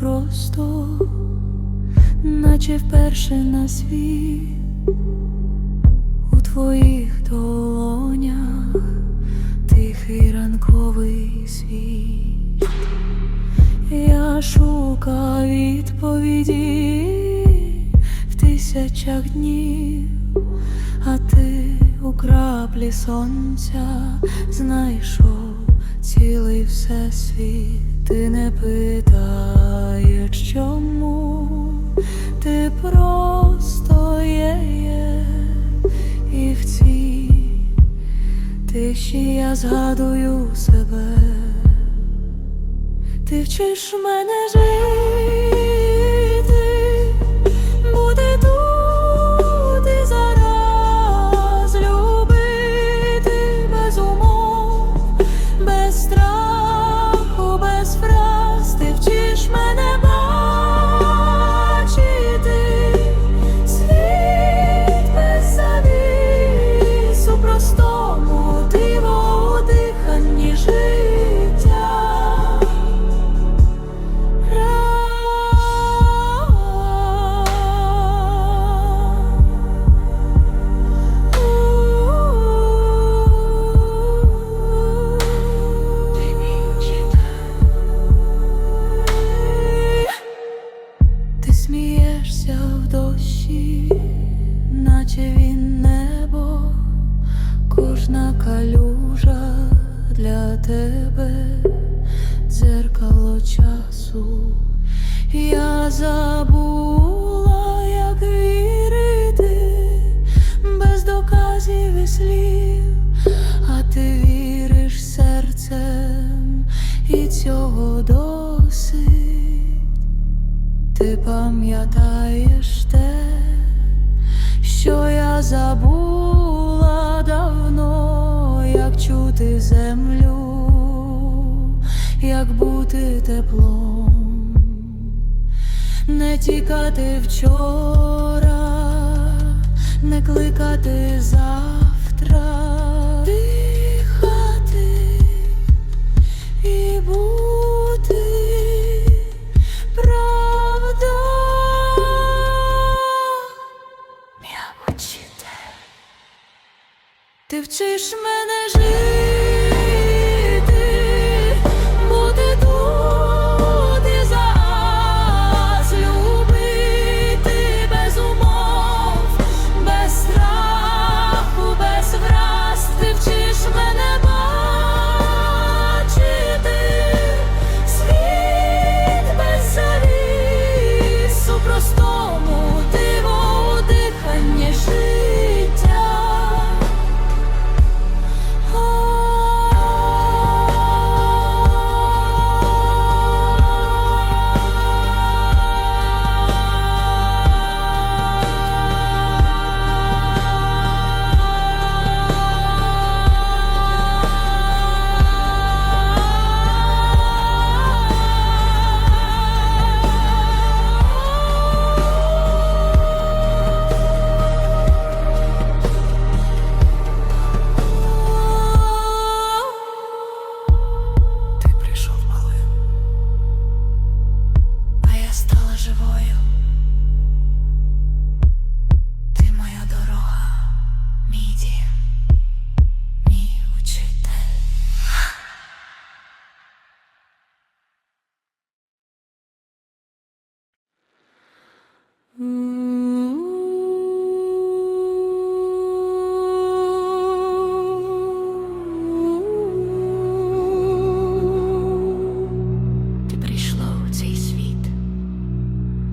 просто, наче вперше на світ у твоїх долонях тихий ранковий світ. Я шукав відповіді в тисячах днів, а ти у краплі сонця знайшов цілий всесвіт. Ти не питаєш чому, ти просто є, є і в цій тиші я згадую себе. Ти вчиш мене жити, бути теплом, не тікати вчора, не кликати завтра, дихати бути правда. Я. Ти вчиш мене жити,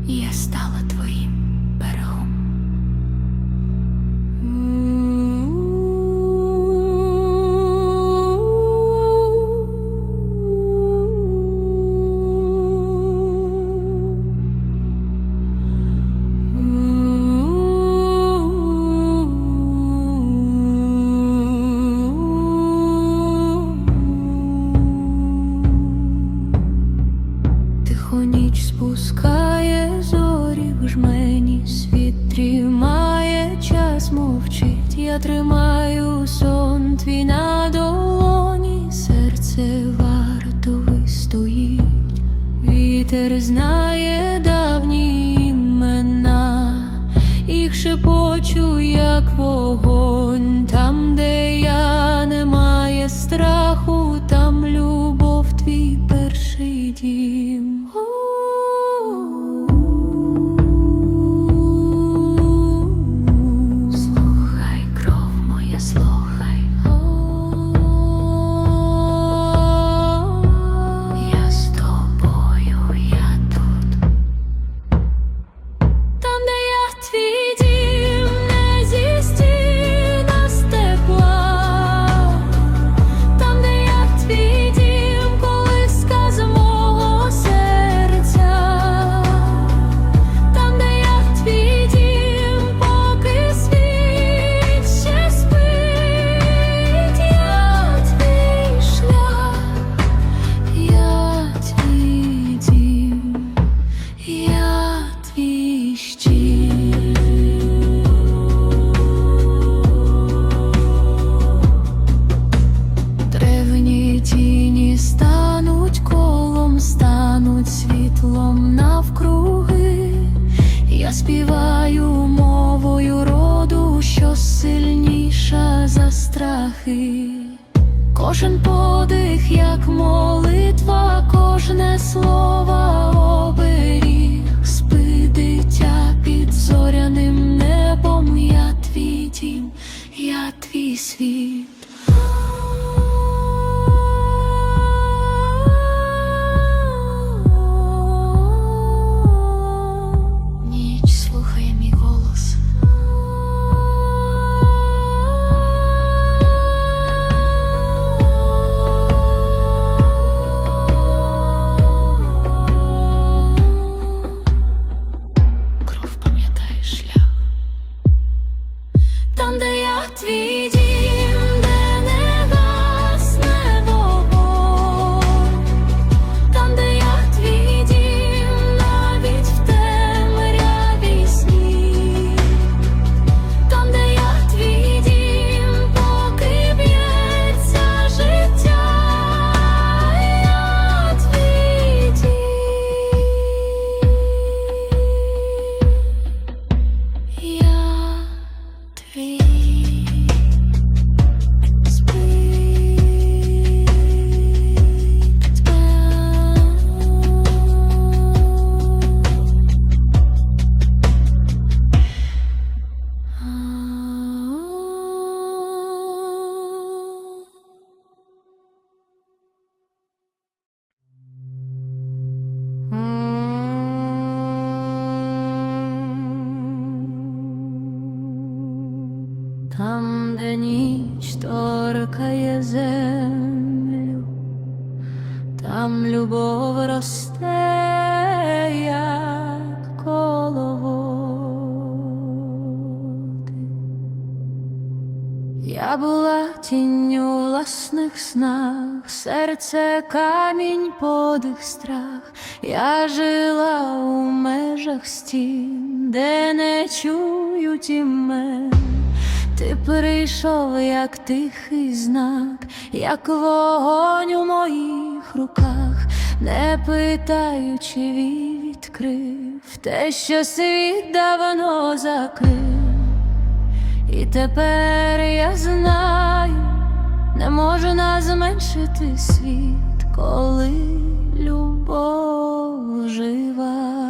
я стала твоїм Вітер знає давні імена, їх шепочу, як вогонь там, де. кожен подих, як молитва, кожне слово оберіг. серце камінь подих страх, я жила у межах стін, де не чують імен. Ти прийшов, як тихий знак, як вогонь у моїх руках, не питаючи, відкрив те, що світ давно закрив, і тепер я знаю не може нас зменшити світ, коли любов жива.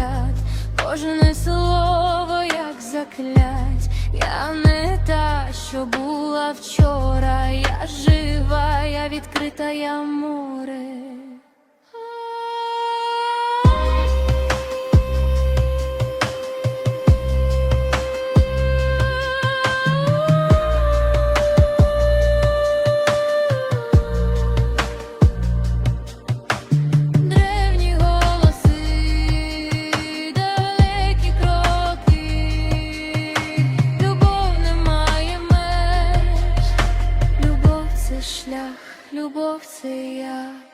взгляд, кожне слово, як заклять, я не та, що була вчора, я жива, я відкрита, я море. Hosea.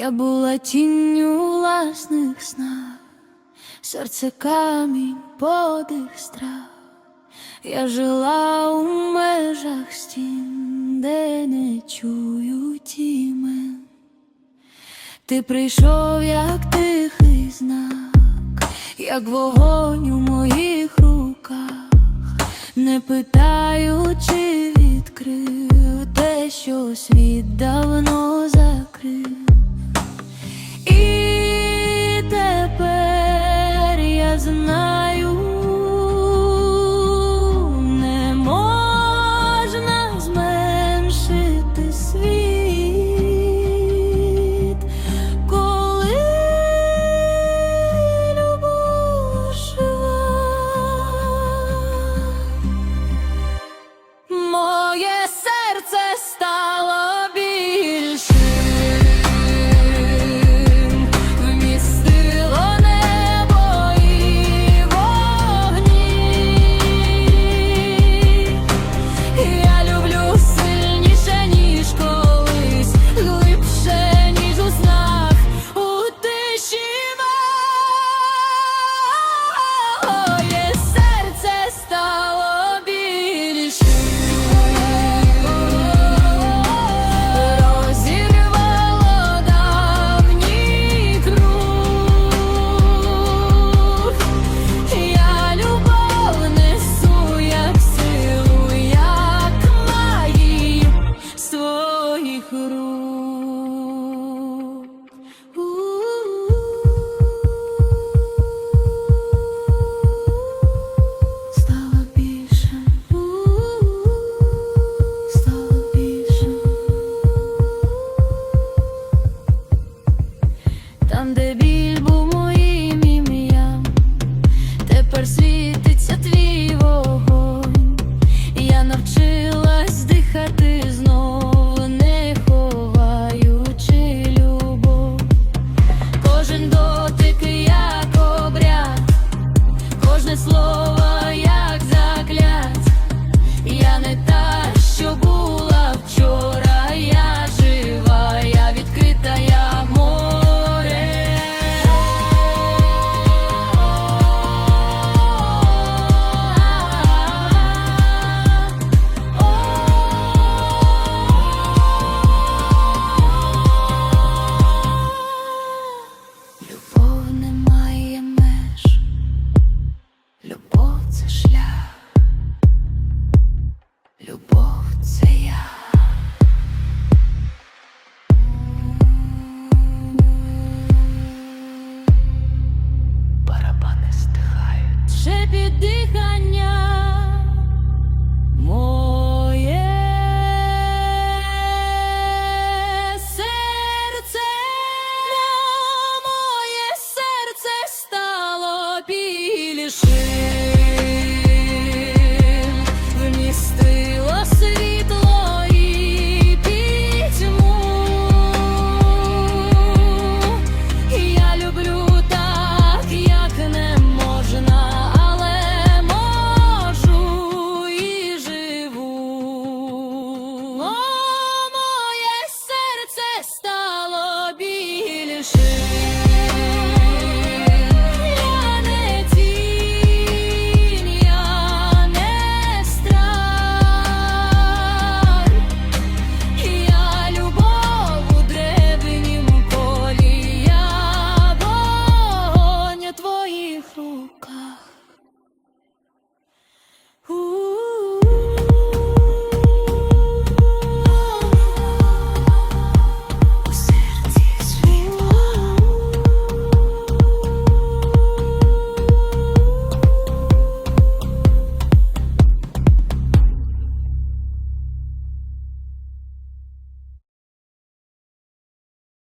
Я була тінню власних снах, серце камінь, подих страх. Я жила у межах стін, де не чують імен. Ти прийшов, як тихий знак, як вогонь у моїх руках, не питаючи, відкрив те, що світ давно шепіт дихання.